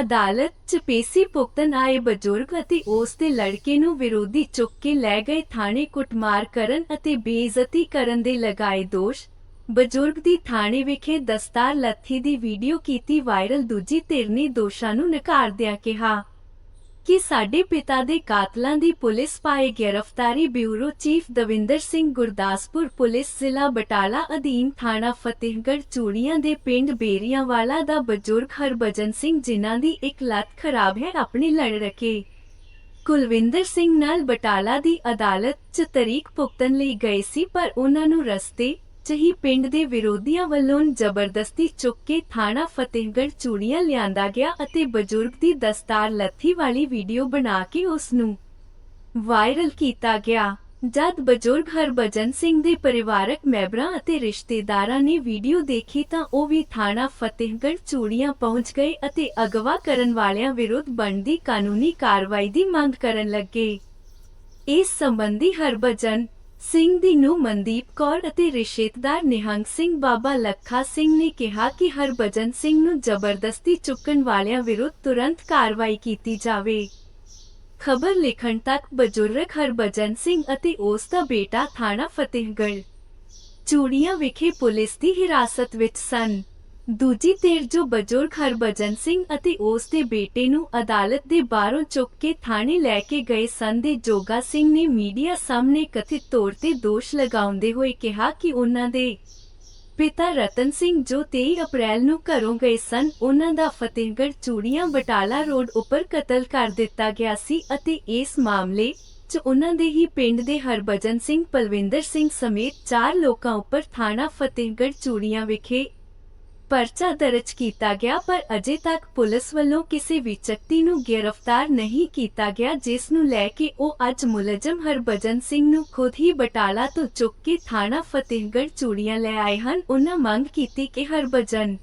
ਅਦਾਲਤ 'ਚ ਪੇਸ਼ੀ ਭੁਗਤਣ ਆਏ ਬਜ਼ੁਰਗ ਅਤੇ ਉਸ ਦੇ ਲੜਕੇ ਨੂੰ ਵਿਰੋਧੀ ਚੁੱਕ ਕੇ ਲੈ ਗਏ ਥਾਣੇ ਕੁੱਟਮਾਰ ਕਰਨ ਅਤੇ ਬੇਇੱਜ਼ਤੀ ਕਰਨ ਦੇ ਲਗਾਏ ਦੋਸ਼। ਬਜ਼ੁਰਗ ਦੀ ਥਾਣੇ ਵਿਖੇ ਦਸਤਾਰ ਲੱਥੀ ਦੀ ਵੀਡੀਓ ਕੀਤੀ ਵਾਇਰਲ ਦੂਜੀ ਧਿਰ ਨੇ ਦੋਸ਼ਾਂ ਨੂੰ ਨਕਾਰਦਿਆਂ ਕਿਹਾ। ਕਿ ਸਾਡੇ ਪਿਤਾ ਦੇ ਕਾਤਲਾਂ ਦੀ ਪੁਲਿਸ ਪਾਏ ਗ੍ਰਿਫਤਾਰੀ bureau chief Davinder Singh Gurdaspur police ਜ਼ਿਲ੍ਹਾ ਬਟਾਲਾ ਅਧੀਨ ਥਾਣਾ ਫਤਿਹਗੜ੍ਹ ਚੂੜੀਆਂ ਦੇ ਪਿੰਡ ਬੇਰੀਆਂਵਾਲਾ ਦਾ ਬਜ਼ੁਰਗ ਹਰਭਜਨ ਸਿੰਘ ਜਿਨ੍ਹਾਂ ਦੀ ਇੱਕ ਲੱਤ ਖਰਾਬ ਹੈ, ਆਪਣੀ ਲੜ ਰਕੇ ਕੁਲਵਿੰਦਰ ਸਿੰਘ ਨਾਲ ਬਟਾਲਾ ਦੀ ਅਦਾਲਤ 'ਚ ਤਰੀਕ ਭੁਗਤਣ ਲਈ ਗਏ ਸੀ, ਪਰ ਉਹਨਾਂ ਨੂੰ ਰਸਤੇ 'ਚ ਹੀ ਪਿੰਡ ਦੇ ਵਿਰੋਧੀਆਂ ਵੱਲੋਂ ਜ਼ਬਰਦਸਤੀ ਚੁੱਕ ਕੇ ਥਾਣਾ ਫਤਿਹਗੜ੍ਹ ਚੂੜੀਆਂ ਲਿਆਂਦਾ ਗਿਆ ਅਤੇ ਬਜ਼ੁਰਗ ਦੀ ਦਸਤਾਰ ਲੱਥੀ ਵਾਲੀ ਵੀਡੀਓ ਬਣਾ ਕੇ ਉਸ ਨੂੰ ਵਾਇਰਲ ਕੀਤਾ ਗਿਆ, ਜਦ ਬਜ਼ੁਰਗ ਹਰਭਜਨ ਸਿੰਘ ਦੇ ਪਰਿਵਾਰਕ ਮੈਂਬਰਾਂ ਅਤੇ ਰਿਸ਼ਤੇਦਾਰਾਂ ਨੇ ਵੀਡੀਓ ਦੇਖੀ ਤਾਂ ਉਹ ਵੀ ਥਾਣਾ ਫਤਿਹਗੜ੍ਹ ਚੂੜੀਆਂ ਪਹੁੰਚ ਗਏ ਅਤੇ ਅਗਵਾ ਕਰਨ ਵਾਲਿਆਂ ਵਿਰੁੱਧ ਬਣਦੀ ਕਾਨੂੰਨੀ ਕਾਰਵਾਈ ਦੀ ਮੰਗ ਕਰਨ ਲੱਗੇ। ਇਸ ਸੰਬੰਧੀ ਹਰਭਜਨ ਸਿੰਘ ਦੀ ਨੂੰ ਮਨਦੀਪ ਕੌਰ ਅਤੇ ਰਿਸ਼ਤੇਦਾਰ ਨਿਹੰਗ ਸਿੰਘ ਬਾਬਾ ਲੱਖਾ ਸਿੰਘ ਨੇ ਕਿਹਾ ਕਿ ਹਰਭਜਨ ਸਿੰਘ ਨੂੰ ਜ਼ਬਰਦਸਤੀ ਚੁੱਕਣ ਵਾਲਿਆਂ ਵਿਰੁੱਧ ਤੁਰੰਤ ਕਾਰਵਾਈ ਕੀਤੀ ਜਾਵੇ। ਖਬਰ ਲਿਖਣ ਤੱਕ ਬਜ਼ੁਰਗ ਹਰਭਜਨ ਸਿੰਘ ਅਤੇ ਉਸ ਦਾ ਬੇਟਾ ਥਾਣਾ ਫਤਿਹਗੜ੍ਹ, ਚੂੜੀਆਂ ਵਿਖੇ ਪੁਲਿਸ ਦੀ ਹਿਰਾਸਤ ਵਿੱਚ ਸਨ। ਦੂਜੀ ਧਿਰ ਜੋ ਬਜ਼ੁਰਗ ਹਰਭਜਨ ਸਿੰਘ ਅਤੇ ਉਸ ਦੇ ਬੇਟੇ ਨੂੰ ਅਦਾਲਤ ਦੇ ਬਾਹਰੋਂ ਚੁੱਕ ਕੇ ਥਾਣੇ ਲੈ ਕੇ ਗਏ ਸਨ ਦੇ ਜੋਗਾ ਸਿੰਘ ਨੇ ਮੀਡੀਆ ਸਾਹਮਣੇ ਕਥਿਤ ਤੌਰ ਤੇ ਦੋਸ਼ ਲਗਾਉਂਦੇ ਹੋਏ ਕਿਹਾ ਕਿ ਉਹਨਾਂ ਦੇ ਪਿਤਾ ਰਤਨ ਸਿੰਘ ਜੋ 23 ਅਪ੍ਰੈਲ ਨੂੰ ਘਰੋਂ ਗਏ ਸਨ, ਉਹਨਾਂ ਦਾ ਫਤਿਹਗੜ੍ਹ ਚੂੜੀਆਂ ਬਟਾਲਾ ਰੋਡ ਉੱਪਰ ਕਤਲ ਕਰ ਦਿੱਤਾ ਗਿਆ ਸੀ ਅਤੇ ਇਸ ਮਾਮਲੇ 'ਚ ਉਹਨਾਂ ਦੇ ਹੀ ਪਿੰਡ ਦੇ ਹਰਭਜਨ ਸਿੰਘ ਪਲਵਿੰਦਰ ਸਿੰਘ ਸਮੇਤ ਚਾਰ ਲੋਕਾਂ ਉੱਪਰ ਥਾਣਾ ਫਤਿਹਗੜ੍ਹ ਚੂੜੀਆਂ ਵਿਖੇ ਪਰਚਾ ਦਰਜ ਕੀਤਾ ਗਿਆ, ਪਰ ਅਜੇ ਤੱਕ ਪੁਲਿਸ ਵੱਲੋਂ ਕਿਸੇ ਵਿਅਕਤੀ ਨੂੰ ਗ੍ਰਿਫਤਾਰ ਨਹੀਂ ਕੀਤਾ ਗਿਆ, ਜਿਸ ਨੂੰ ਲੈ ਕੇ ਉਹ ਅੱਜ ਮੁਲਜ਼ਮ ਹਰਭਜਨ ਸਿੰਘ ਨੂੰ ਖੁਦ ਹੀ ਬਟਾਲਾ ਤੋਂ ਚੁੱਕ ਕੇ ਥਾਣਾ ਫਤਿਹਗੜ੍ਹ ਚੂੜੀਆਂ ਲੈ ਆਏ ਹਨ। ਉਹਨਾਂ ਮੰਗ ਕੀਤੀ ਕਿ ਹਰਭਜਨ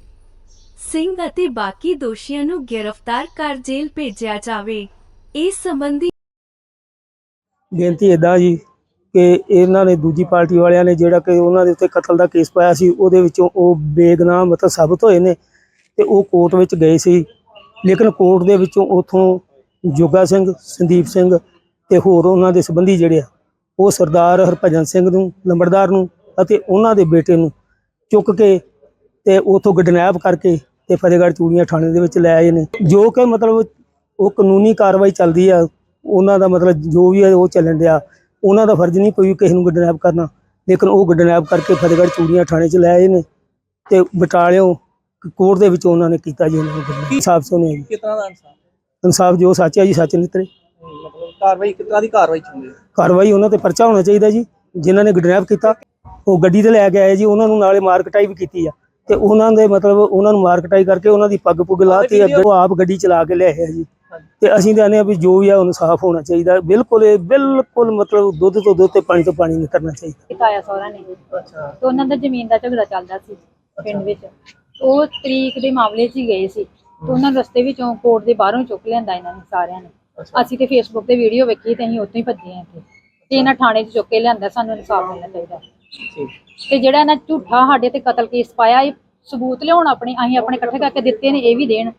ਸਿੰਘ ਅਤੇ ਬਾਕੀ ਦੋਸ਼ੀਆਂ ਨੂੰ ਗ੍ਰਿਫਤਾਰ ਕਰ ਜੇਲ੍ਹ ਭੇਜਿਆ ਜਾਵੇ। ਇਸ ਸੰਬੰਧੀ ਬੇਨਤੀ ਇਦਾਂ ਜੀ ਕਿ ਇਹਨਾਂ ਨੇ ਦੂਜੀ ਪਾਰਟੀ ਵਾਲਿਆਂ ਨੇ ਜਿਹੜਾ ਕਿ ਉਹਨਾਂ ਦੇ ਉੱਤੇ ਕਤਲ ਦਾ ਕੇਸ ਪਾਇਆ ਸੀ, ਉਹਦੇ ਵਿੱਚੋਂ ਉਹ ਬੇਗਨਾਮ ਮਤਲਬ ਸਾਬਤ ਹੋਏ ਨੇ ਤੇ ਉਹ ਕੋਰਟ ਵਿੱਚ ਗਏ ਸੀ। ਲੇਕਿਨ ਕੋਰਟ ਦੇ ਵਿੱਚੋਂ ਉਥੋਂ ਜੋਗਾ ਸਿੰਘ, ਸੰਦੀਪ ਸਿੰਘ ਤੇ ਹੋਰ ਉਹਨਾਂ ਦੇ ਸੰਬੰਧੀ ਜਿਹੜੇ ਆ, ਉਹ ਸਰਦਾਰ ਹਰਭਜਨ ਸਿੰਘ ਨੂੰ, ਲੰਬੜਦਾਰ ਨੂੰ ਅਤੇ ਉਹਨਾਂ ਦੇ ਬੇਟੇ ਨੂੰ ਚੁੱਕ ਕੇ ਤੇ ਉਥੋਂ ਗਡਨੈਪ ਕਰਕੇ ਤੇ ਫਤਿਹਗੜ੍ਹ ਚੂੜੀਆਂ ਥਾਣੇ ਦੇ ਵਿੱਚ ਲੈ ਆਏ ਨੇ। ਜੋ ਕਿ ਮਤਲਬ ਉਹ ਕਾਨੂੰਨੀ ਕਾਰਵਾਈ ਚੱਲਦੀ ਆ, ਉਹਨਾਂ ਦਾ ਮਤਲਬ ਜੋ ਵੀ ਹੈ ਉਹ ਚੱਲਣ ਡਿਆ। ਉਹਨਾਂ ਦਾ ਫਰਜ਼ ਨਹੀਂ ਕੋਈ ਕਿਸੇ ਨੂੰ ਗਡਨੈਪ ਕਰਨਾ। ਲੇਕਿਨ ਉਹ ਗਡਨੈਪ ਕਰਕੇ ਫਤਿਹਗੜ੍ਹ ਚੂੜੀਆਂ ਥਾਣੇ 'ਚ ਲੈ ਆਏ ਨੇ ਤੇ ਬਟਾਲਿਓ ਕੋਰਟ ਦੇ ਵਿੱਚ ਉਹਨਾਂ ਨੇ ਕੀਤਾ ਜੀ ਉਹਨਾਂ ਨੂੰ ਇਨਸਾਫ ਸੋਨੇ ਜੀ। ਕਿਤਨਾ ਦਾ ਇਨਸਾਨ ਇਨਸਾਫ ਜੋ ਸੱਚ ਹੈ ਜੀ ਸੱਚ ਨਿਤਰੇ। ਮਤਲਬ ਕਾਰਵਾਈ ਕਿਤਨਾ ਦੀ ਕਾਰਵਾਈ ਚਾਹੁੰਦੇ ਕਾਰਵਾਈ ਉਹਨਾਂ ਤੇ ਪਰਚਾ ਹੋਣਾ ਚਾਹੀਦਾ ਜੀ ਜਿਨ੍ਹਾਂ ਨੇ ਗਡਨੈਪ ਕੀਤਾ। ਉਹ ਗੱਡੀ ਤੇ ਲੈ ਕੇ ਆਏ ਜੀ ਉਹਨਾਂ ਨੂੰ ਨਾਲੇ ਮਾਰ ਕਟਾਈ ਵੀ ਕੀਤੀ ਆ। ਤੇ ਉਹਨਾਂ ਦੇ ਮਤਲਬ ਉਹਨਾਂ ਨੂੰ ਮਾਰ ਕਟਾਈ ਕਰਕੇ ਉਹਨਾਂ ਦੀ ਪੱਗ ਪੁੱਗ ਲਾਤੀ ਅੱਗੇ ਉਹ ਆਪ ਗੱਡੀ ਚਲਾ ਕੇ ਲਿਆਏ ਆ ਜੀ। ਤੇ ਅਸੀਂ ਕਹਿੰਦੇ ਆ ਵੀ ਜੋ ਵੀ ਆ ਉਹਨੂੰ ਸਾਫ਼ ਹੋਣਾ ਚਾਹੀਦਾ। ਬਿਲਕੁਲ ਇਹ ਬਿਲਕੁਲ ਮਤਲਬ ਦੁੱਧ ਤੋਂ ਦੁੱਧ ਤੇ ਪਾਣੀ ਤੋਂ ਪਾਣੀ ਨਹੀਂ ਕਰਨਾ ਚਾਹੀਦਾ। ਤਾਇਆ ਸਹੁਰਾ ਨੇ। ਅੱਛਾ। ਤੇ ਉਹਨਾਂ ਦਾ ਜ਼ਮੀਨ ਦਾ ਝਗੜਾ ਚੱਲਦਾ ਸੀ ਪਿੰਡ ਵਿੱਚ। ਉਹ ਤਰੀਕ ਦੇ ਮਾਮਲੇ 'ਚ ਹੀ ਗਏ ਸੀ। ਤੇ ਉਹਨਾਂ ਨੂੰ ਰਸਤੇ ਵਿੱਚੋਂ ਕੋਰਟ ਦੇ ਬਾਹਰੋਂ ਚੁੱਕ ਲਿਆਂਦਾ ਇਹਨਾਂ ਨੇ ਸਾਰਿਆਂ ਨੇ। ਅਸੀਂ ਤੇ ਫੇਸਬੁੱਕ ਤੇ ਵੀਡੀਓ ਵੇਖੀ ਤੇ ਅਸੀਂ ਉੱਥੋਂ ਹੀ ਭੱਜੇ ਆ ਇੱਥੇ। ਤੇ ਇਹਨਾਂ ਥਾਣੇ 'ਚ ਚੁੱਕ ਕੇ ਲਿਆਂਦਾ ਸਾਨੂੰ ਇਨਸਾਫ ਮਿਲਣਾ ਚਾਹੀਦਾ। ਠੀਕ। ਤੇ ਜਿਹੜਾ ਇਹਨਾਂ ਝੂਠਾ ਸਾਡੇ ਤੇ ਕਤਲ ਕੇਸ ਪਾਇਆ ਇਹ ਸਬੂਤ ਲਿਆਉਣ ਆਪਣੇ ਅਸੀਂ ਆਪਣੇ ਇਕੱਠੇ ਕਰਕੇ ਦਿੱਤੇ ਨੇ ਇਹ ਵੀ ਦੇਣ।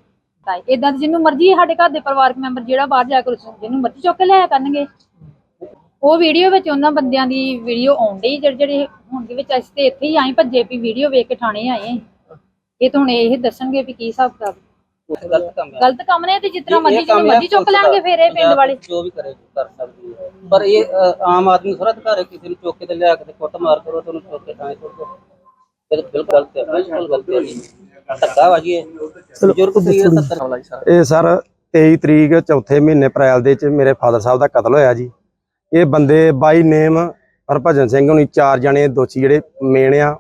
ਤਾਂ ਇਦਾਂ ਜਿਹਨੂੰ ਮਰਜ਼ੀ ਸਾਡੇ ਘਰ ਦੇ ਪਰਿਵਾਰਕ ਮੈਂਬਰ ਜਿਹੜਾ ਬਾਹਰ ਜਾ ਕੇ ਉਸ- ਜਿਹਨੂੰ ਮਰਜ਼ੀ ਚੁੱਕ ਕੇ ਲਿਆਇਆ ਕਰਨਗੇ। ਉਹ ਵੀਡੀਓ ਵਿੱਚ ਉਹਨਾਂ ਬੰਦਿਆਂ ਦੀ ਵੀਡੀਓ ਆਉਂਦੀ ਜਿਹੜੇ ਜਿਹੜੇ ਹੁਣ ਦੇ ਵਿੱਚ ਅਸੀਂ ਤੇ ਇੱਥੇ ਹੀ ਆਏ ਭੱਜੇ ਵੀ ਵੀਡੀਓ ਵੇਖ ਕੇ ਥਾਣੇ ਆਏ ਹਾਂ। ਇਹ ਤਾਂ ਹੁਣ ਇਹ ਦੱਸਣਗੇ ਵੀ ਕੀ ਹਿਸਾਬ ਕਿਤਾਬ। ਗਲਤ ਕੰਮ ਹੈ। ਗਲਤ ਕੰਮ ਨੇ ਤੇ ਇਹ ਮਰਜ਼ੀ ਜਿਹਨੂੰ ਹੈ ਮਰਜ਼ੀ ਚੁੱਕ ਲੈਣਗੇ ਦਾ। ਫਿਰ ਇਹ ਪਿੰਡ ਵਾਲੇ। ਜੋ ਵੀ ਕਰੇ ਕਰ ਸਕਦੀ ਹੈ। ਪਰ ਇਹ ਅ, ਆਮ ਆਦਮੀ ਨੂੰ ਥੋੜਾ ਅਧਿਕਾਰ ਹੈ ਕਿਸੇ ਨੂੰ ਚੁੱਕ ਕੇ ਤੇ ਲਿਆ ਕੇ ਤੇ ਕੁੱਟ ਮਾਰ ਕਰੋ ਤੇ ਉਹਨੂੰ ਚੁੱਕ ਕੇ ਤਾਂ ਸੁੱਟ ਦਿਓ। ਇਹ ਤਾਂ ਬਿਲਕੁਲ ਗਲਤ ਹੈ ਬਿਲਕੁਲ ਗਲਤ ਹੈ। ਧੱਕਾ ਇਹ ਬਜ਼ੁਰਗ ਸੀ 70 ਵਾਲਾ ਜੀ ਸਾਰਾ। ਇਹ ਸਰ 23 ਤਰੀਕ ਚੌਥੇ ਮਹੀਨੇ ਅਪ੍ਰੈਲ ਦੇ ਚ ਮੇਰੇ ਫਾਦਰ ਸਾਹਿਬ ਦਾ ਕਤਲ ਹੋਇਆ ਜੀ। ਇਹ ਬੰਦੇ ਬਾਈ ਨੇਮ ਹਰਭਜਨ ਸਿੰਘ ਹੁਣੀ ਚਾਰ ਜਣੇ ਦੋਸ਼ੀ ਜਿਹੜੇ ਮੇਨ ਆ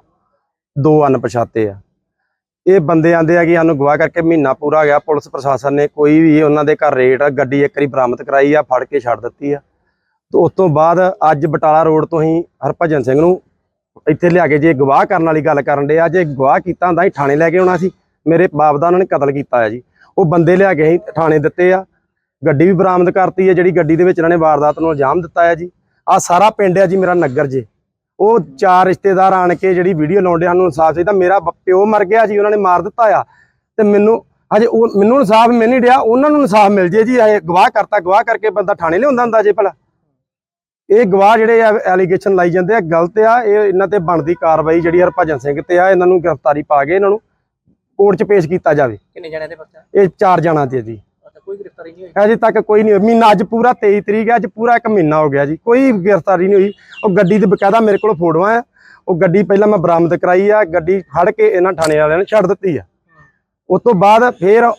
ਦੋ ਅਣਪਛਾਤੇ ਆ। ਇਹ ਬੰਦੇ ਆਂਦੇ ਆ ਕਿ ਸਾਨੂੰ ਗਵਾਹ ਕਰਕੇ ਮਹੀਨਾ ਪੂਰਾ ਗਿਆ ਪੁਲਿਸ ਪ੍ਰਸ਼ਾਸਨ ਨੇ ਕੋਈ ਵੀ ਉਹਨਾਂ ਦੇ ਘਰ ਰੇਡ ਗੱਡੀ ਇੱਕ ਵਾਰੀ ਬਰਾਮਦ ਕਰਾਈ ਆ ਫੜ ਕੇ ਛੱਡ ਦਿੱਤੀ ਆ। ਤੇ ਉਸ ਤੋਂ ਬਾਅਦ ਅੱਜ ਬਟਾਲਾ ਰੋਡ ਤੋਂ ਹੀ ਹਰਭਜਨ ਸਿੰਘ ਨੂੰ ਇੱਥੇ ਲਿਆ ਕੇ ਜੇ ਗਵਾਹ ਕਰਨ ਵਾਲੀ ਗੱਲ ਕਰਨ ਦੇ ਆ, ਜੇ ਗਵਾਹ ਕੀਤਾ ਹੁੰਦਾ ਹੀ ਥਾਣੇ ਲੈ ਕੇ ਆਉਣਾ ਸੀ, ਮੇਰੇ ਬਾਪ ਦਾ ਉਹਨਾਂ ਨੇ ਕਤਲ ਕੀਤਾ ਹੈ ਜੀ। ਉਹ ਬੰਦੇ ਲਿਆ ਕੇ ਅਸੀਂ ਥਾਣੇ ਦਿੱਤੇ ਆ। ਗੱਡੀ ਵੀ ਬਰਾਮਦ ਕਰਤੀ ਹੈ ਜਿਹੜੀ ਗੱਡੀ ਦੇ ਵਿੱਚ ਇਹਨਾਂ ਨੇ ਵਾਰਦਾਤ ਨੂੰ ਅੰਜਾਮ ਦਿੱਤਾ ਹੈ ਜੀ। ਆ ਸਾਰਾ ਪਿੰਡ ਹੈ ਜੀ, ਮੇਰਾ ਨਗਰ ਜੇ। ਉਹ ਚਾਰ ਰਿਸ਼ਤੇਦਾਰ ਆਣ ਕੇ ਜਿਹੜੀ ਵੀਡੀਓ ਲਾਉਂਦੇ ਸਾਨੂੰ ਇਨਸਾਫ ਚਾਹੀਦਾ। ਮੇਰਾ ਪਿਓ ਮਰ ਗਿਆ ਜੀ, ਉਹਨਾਂ ਨੇ ਮਾਰ ਦਿੱਤਾ ਆ। ਤੇ ਮੈਨੂੰ ਹਜੇ ਉਹ ਮੈਨੂੰ ਇਨਸਾਫ ਮਿਲ ਨਹੀਂ ਰਿਹਾ ਉਹਨਾਂ ਨੂੰ ਇਨਸਾਫ ਮਿਲ ਜੇ ਜੀ ਇਹ ਗਵਾਹ ਕਰਤਾ, ਗਵਾਹ ਕਰਕੇ ਬੰਦਾ ਥਾਣੇ ਲਿਆਉਂਦਾ ਹੁੰਦਾ ਜੇ ਭਲਾ। ਇਹ ਗਵਾਹ ਜਿਹੜੇ ਆ ਐਲੀਗੇਸ਼ਨ ਲਾਈ ਜਾਂਦੇ ਆ ਗਲਤ ਆ ਇਹ ਇਹਨਾਂ ਤੇ ਬਣਦੀ ਕਾਰਵਾਈ ਜਿਹੜੀ ਹਰਭਜਨ ਸਿੰਘ ਤੇ ਆ ਇਹਨਾਂ ਨੂੰ ਗ੍ਰਿਫਤਾਰੀ ਪਾ ਕੇ ਇਹਨਾਂ ਨੂੰ ਕੋਰਟ 'ਚ ਪੇਸ਼ ਕੀਤਾ ਜਾਵੇ। ਕਿੰਨੇ ਜਣਿਆਂ ਦੇ ਪਰਚਾ? ਇਹ ਚਾਰ ਜਣਾ ਤੇ ਜੀ। ਕੋਈ ਗ੍ਰਿਫਤਾਰੀ ਨਹੀਂ ਹੋਈ? ਅਜੇ ਤੱਕ ਕੋਈ ਨਹੀਂ। ਮਹੀਨਾ ਅੱਜ ਪੂਰਾ 23 ਤਰੀਕ ਹੈ ਅੱਜ ਪੂਰਾ ਇੱਕ ਮਹੀਨਾ ਹੋ ਗਿਆ ਜੀ। ਕੋਈ ਗ੍ਰਿਫਤਾਰੀ ਨਹੀਂ ਹੋਈ। ਉਹ ਗੱਡੀ ਦੇ ਬਕਾਇਦਾ ਮੇਰੇ ਕੋਲ ਫੋਟੋਆਂ ਆ। ਉਹ ਗੱਡੀ ਪਹਿਲਾਂ ਮੈਂ ਬਰਾਮਦ ਕਰਾਈ ਆ। ਗੱਡੀ ਫੜ ਕੇ ਇਹਨਾਂ ਥਾਣੇ ਵਾਲਿਆਂ ਨੇ ਛੱਡ ਦਿੱਤੀ ਆ। ਉਸ ਤੋਂ ਬਾਅਦ ਫੇਰ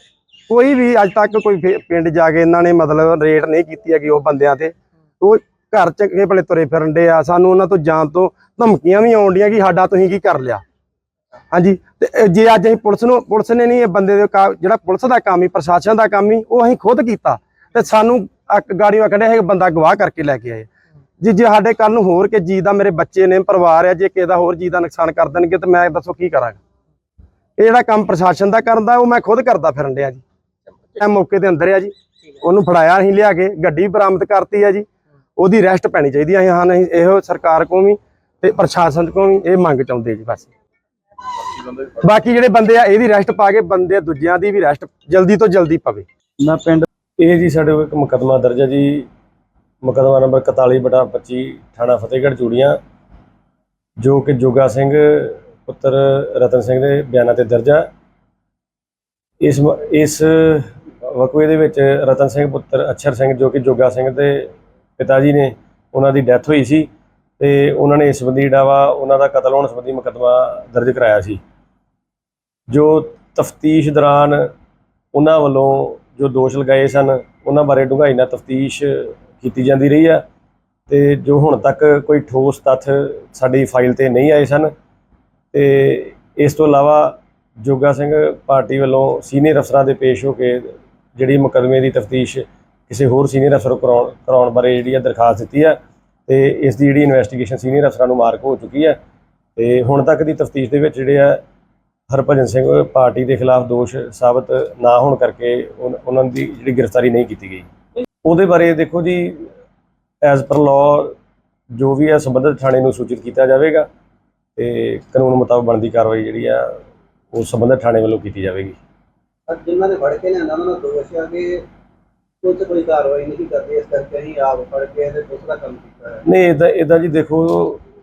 ਕੋਈ ਵੀ ਅੱਜ ਤੱਕ ਕੋਈ ਪਿੰਡ ਜਾ ਕੇ ਇਹਨਾਂ ਨੇ ਮਤਲਬ ਰੇਟ ਨਹੀਂ ਕੀਤੀ ਹੈਗੀ ਉਹ ਬੰਦਿਆਂ ਤੇ। ਉਹ ਘਰ ਚ ਭਲੇ ਤੁਰੇ ਫਿਰਨ ਦੇ ਆ। ਸਾਨੂੰ ਉਹਨਾਂ ਤੋਂ ਜਾਣ ਤੋਂ ਧਮਕੀਆਂ ਵੀ ਆਉਣ ਡੀਆਂ ਕਿ ਸਾਡਾ ਤੁਸੀਂ ਕੀ ਕਰ ਲਿਆ। ਹਾਂਜੀ, ਤੇ ਜੇ ਅੱਜ ਅਸੀਂ ਪੁਲਿਸ ਨੂੰ, ਪੁਲਿਸ ਨੇ ਨਹੀਂ ਇਹ ਬੰਦੇ ਦੇ ਜਿਹੜਾ ਪੁਲਿਸ ਦਾ ਕੰਮ ਹੀ ਪ੍ਰਸ਼ਾਸਨ ਦਾ ਕੰਮ ਹੀ ਉਹ ਅਸੀਂ ਖੁਦ ਕੀਤਾ। ਤੇ ਸਾਨੂੰ ਇੱਕ ਗਾੜੀਆਂ ਕੱਢਿਆ ਇਹ ਬੰਦਾ ਗਵਾਹ ਕਰਕੇ ਲੈ ਕੇ ਆਏ। ਜੀ, ਜੇ ਸਾਡੇ ਕੱਲ ਨੂੰ ਹੋਰ ਕਿ ਜੀ ਦਾ ਮੇਰੇ ਬੱਚੇ ਨੇ, ਪਰਿਵਾਰ ਆ, ਜੇ ਕਿਸੇ ਦਾ ਹੋਰ ਜੀ ਦਾ ਨੁਕਸਾਨ ਕਰ ਦੇਣਗੇ ਤੇ ਮੈਂ ਦੱਸੋ ਕੀ ਕਰਾਂਗਾ। ਇਹ ਜਿਹੜਾ ਕੰਮ ਪ੍ਰਸ਼ਾਸਨ ਦਾ ਕਰਦਾ ਉਹ ਮੈਂ ਖੁਦ ਕਰਦਾ ਫਿਰਨ ਡਿਆ ਜੀ। ਇਹ ਮੌਕੇ ਦੇ ਅੰਦਰ ਆ ਜੀ। ਉਹਨੂੰ ਫੜਾਇਆ, ਅਸੀਂ ਲਿਆ ਕੇ, ਗੱਡੀ ਬਰਾਮਦ ਕਰਤੀ ਆ ਜੀ। ਉਹਦੀ ਰੈਸਟ ਪੈਣੀ ਚਾਹੀਦੀ ਆ। ਹਾਂ, ਨਹੀਂ, ਇਹੋ ਸਰਕਾਰ ਕੋਲ ਵੀ ਤੇ ਪ੍ਰਸ਼ਾਸਨ ਕੋਲ ਵੀ ਇਹ ਮੰਗ ਚਾਹੁੰਦੇ ਜੀ ਬਸ। ਬਾਕੀ ਜਿਹੜੇ ਬੰਦੇ ਆ, ਇਹਦੀ ਰੈਸਟ ਪਾ ਕੇ ਬੰਦੇ ਦੂਜਿਆਂ ਦੀ ਵੀ ਰੈਸਟ ਜਲਦੀ ਤੋਂ ਜਲਦੀ ਪਵੇ। ਮੈਂ ਪਿੰਡ, ਇਹ ਜੀ ਸਾਡੇ ਕੋਲ ਇੱਕ ਮੁਕੱਦਮਾ ਦਰਜ ਹੈ ਜੀ। ਮੁਕੱਦਮਾ ਨੰਬਰ 41/25 ਥਾਣਾ ਫਤਿਹਗੜ੍ਹ, ਚੂੜੀਆਂ, ਜੋ ਕਿ ਜੋਗਾ ਸਿੰਘ, ਪੁੱਤਰ ਰਤਨ ਸਿੰਘ ਦੇ ਬਿਆਨਾਂ ਤੇ ਦਰਜ ਹੈ ਇਸ ਇਸ ਵਕੂਏ ਦੇ ਵਿੱਚ ਰਤਨ ਸਿੰਘ, ਪੁੱਤਰ ਅਛਰ ਸਿੰਘ, ਜੋ ਕਿ ਜੋਗਾ ਸਿੰਘ ਦੇ ਪਿਤਾ ਜੀ ਨੇ ਉਹਨਾਂ ਦੀ ਡੈਥ ਹੋਈ ਸੀ ਤੇ ਉਹਨਾਂ ਨੇ ਇਸ ਸੰਬੰਧੀ ਜਿਹੜਾ ਵਾ ਉਹਨਾਂ ਦਾ ਕਤਲ ਹੋਣ ਸੰਬੰਧੀ ਮੁਕੱਦਮਾ ਦਰਜ ਕਰਾਇਆ ਸੀ। ਜੋ ਤਫਤੀਸ਼ ਦੌਰਾਨ ਉਹਨਾਂ ਵੱਲੋਂ ਜੋ ਦੋਸ਼ ਲਗਾਏ ਸਨ, ਉਹਨਾਂ ਬਾਰੇ ਡੂੰਘਾਈ ਨਾਲ ਤਫਤੀਸ਼ ਕੀਤੀ ਜਾਂਦੀ ਰਹੀ ਆ ਤੇ ਜੋ ਹੁਣ ਤੱਕ ਕੋਈ ਠੋਸ ਤੱਥ ਸਾਡੀ ਫਾਈਲ ਤੇ ਨਹੀਂ ਆਏ ਸਨ ਤੇ ਇਸ ਤੋਂ ਇਲਾਵਾ ਜੋਗਾ ਸਿੰਘ ਪਾਰਟੀ ਵੱਲੋਂ ਸੀਨੀਅਰ ਅਫਸਰਾਂ ਦੇ ਪੇਸ਼ ਹੋ ਕੇ ਜਿਹੜੀ ਮੁਕੱਦਮੇ ਦੀ ਤਫਤੀਸ਼ ਕਿਸੇ ਹੋਰ ਸੀਨੀਅਰ ਅਫਸਰ ਨੂੰ ਕਰਾਉਣ ਕਰਾਉਣ ਬਾਰੇ ਜਿਹੜੀ ਹੈ ਦਰਖਾਸਤ ਦਿੱਤੀ ਹੈ ਤੇ ਇਸ ਦੀ ਜਿਹੜੀ ਇਨਵੈਸਟੀਗੇਸ਼ਨ ਸੀਨੀਅਰ ਅਫਸਰਾਂ ਨੂੰ ਮਾਰਕ ਹੋ ਚੁੱਕੀ ਹੈ ਤੇ ਹੁਣ ਤੱਕ ਦੀ ਤਫਤੀਸ਼ ਦੇ ਵਿੱਚ ਜਿਹੜੇ ਆ ਹਰਭਜਨ ਸਿੰਘ ਪਾਰਟੀ ਦੇ ਖਿਲਾਫ ਦੋਸ਼ ਸਾਬਤ ਨਾ ਹੋਣ ਕਰਕੇ ਉਨ- ਉਹਨਾਂ ਦੀ ਜਿਹੜੀ ਗ੍ਰਿਫਤਾਰੀ ਨਹੀਂ ਕੀਤੀ ਗਈ। ਉਹਦੇ ਬਾਰੇ ਦੇਖੋ ਜੀ ਐਜ਼ ਪਰ ਲਾਅ ਜੋ ਵੀ ਹੈ ਸੰਬੰਧਿਤ ਥਾਣੇ ਨੂੰ ਸੂਚਿਤ ਕੀਤਾ ਜਾਵੇਗਾ ਤੇ ਕਾਨੂੰਨ ਮੁਤਾਬਕ ਬਣਦੀ ਕਾਰਵਾਈ ਜਿਹੜੀ ਆ ਉਹ ਸੰਬੰਧਿਤ ਥਾਣੇ ਵੱਲੋਂ ਕੀਤੀ ਜਾਵੇਗੀ। ਜਿਨ੍ਹਾਂ ਨੇ ਫੜ ਕੇ ਲਿਆਂਦਾ ਉਹਨਾਂ ਦਾ ਦੋਸ਼ ਆ ਕਿ ਪੁਲਿਸ ਕੋਈ ਕਾਰਵਾਈ ਨਹੀਂ ਕਰਦੀ, ਇਸ ਕਰਕੇ ਅਸੀਂ ਆਪ ਫੜ ਕੇ ਇਹਦੇ ਪੁਲਿਸ ਦਾ ਕੰਮ ਕੀਤਾ ਹੈ। ਨਹੀਂ ਇਦਾਂ ਇਦਾਂ ਜੀ ਦੇਖੋ,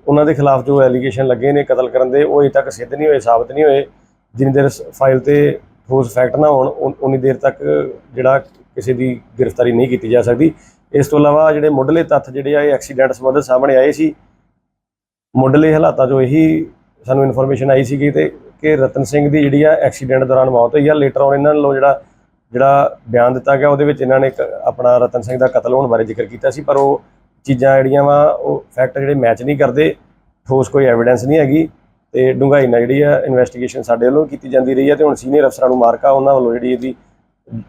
ਉਹਨਾਂ ਦੇ ਖਿਲਾਫ ਜੋ ਐਲੀਗੇਸ਼ਨ ਲੱਗੇ ਨੇ ਕਤਲ ਕਰਨ ਦੇ, ਉਹ ਅਜੇ ਤੱਕ ਸਿੱਧ ਨਹੀਂ ਹੋਏ, ਸਾਬਤ ਨਹੀਂ ਹੋਏ। ਜਿੰਨੀ ਦੇਰ ਫਾਈਲ ਤੇ ਠੋਸ ਫੈਕਟ ਨਾ ਹੋਣ, ਉਨੀ ਦੇਰ ਤੱਕ ਜਿਹੜਾ ਕਿਸੇ ਦੀ ਗ੍ਰਿਫਤਾਰੀ ਨਹੀਂ ਕੀਤੀ ਜਾ ਸਕਦੀ। ਇਸ ਤੋਂ ਇਲਾਵਾ ਜਿਹੜੇ ਮੁੱਢਲੇ ਤੱਥ ਜਿਹੜੇ ਆ, ਇਹ ਐਕਸੀਡੈਂਟ ਸੰਬੰਧਿਤ ਸਾਹਮਣੇ ਆਏ ਸੀ। ਮੁੱਢਲੇ ਹਾਲਾਤਾਂ 'ਚੋਂ ਇਹੀ ਸਾਨੂੰ ਇਨਫੋਰਮੇਸ਼ਨ ਆਈ ਸੀ ਕਿ ਕਿ ਰਤਨ ਸਿੰਘ ਦੀ ਜਿਹੜੀ ਆ ਐਕਸੀਡੈਂਟ ਦੌਰਾਨ ਮੌਤ ਹੋਈ ਆ। ਲੇਟਰ ਔਨ ਇਹਨਾਂ ਵੱਲੋਂ ਜਿਹੜਾ ਜਿਹੜਾ ਬਿਆਨ ਦਿੱਤਾ ਗਿਆ, ਉਹਦੇ ਵਿੱਚ ਇਹਨਾਂ ਨੇ ਇੱਕ ਆਪਣਾ ਰਤਨ ਸਿੰਘ ਦਾ ਕਤਲ ਹੋਣ ਬਾਰੇ ਜ਼ਿਕਰ ਕੀਤਾ ਸੀ, ਪਰ ਉਹ ਚੀਜ਼ਾਂ ਜਿਹੜੀਆਂ ਵਾ, ਉਹ ਫੈਕਟ ਜਿਹੜੇ ਮੈਚ ਨਹੀਂ ਕਰਦੇ, ਠੋਸ ਕੋਈ ਐਵੀਡੈਂਸ ਨਹੀਂ ਹੈਗੀ ਤੇ ਡੂੰਘਾਈ ਨਾਲ ਜਿਹੜੀ ਆ ਇਨਵੈਸਟੀਗੇਸ਼ਨ ਸਾਡੇ ਵੱਲੋਂ ਕੀਤੀ ਜਾਂਦੀ ਰਹੀ ਹੈ ਤੇ ਹੁਣ ਸੀਨੀਅਰ ਅਫਸਰਾਂ ਨੂੰ ਮਾਰਕਾ ਉਹਨਾਂ ਵੱਲੋਂ ਜਿਹੜੀ ਇਹਦੀ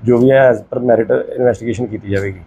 ਜੋ ਵੀ ਹੈ ਐਜ਼ ਪਰ ਮੈਰਿਟ ਇਨਵੈਸਟੀਗੇਸ਼ਨ ਕੀਤੀ ਜਾਵੇਗੀ।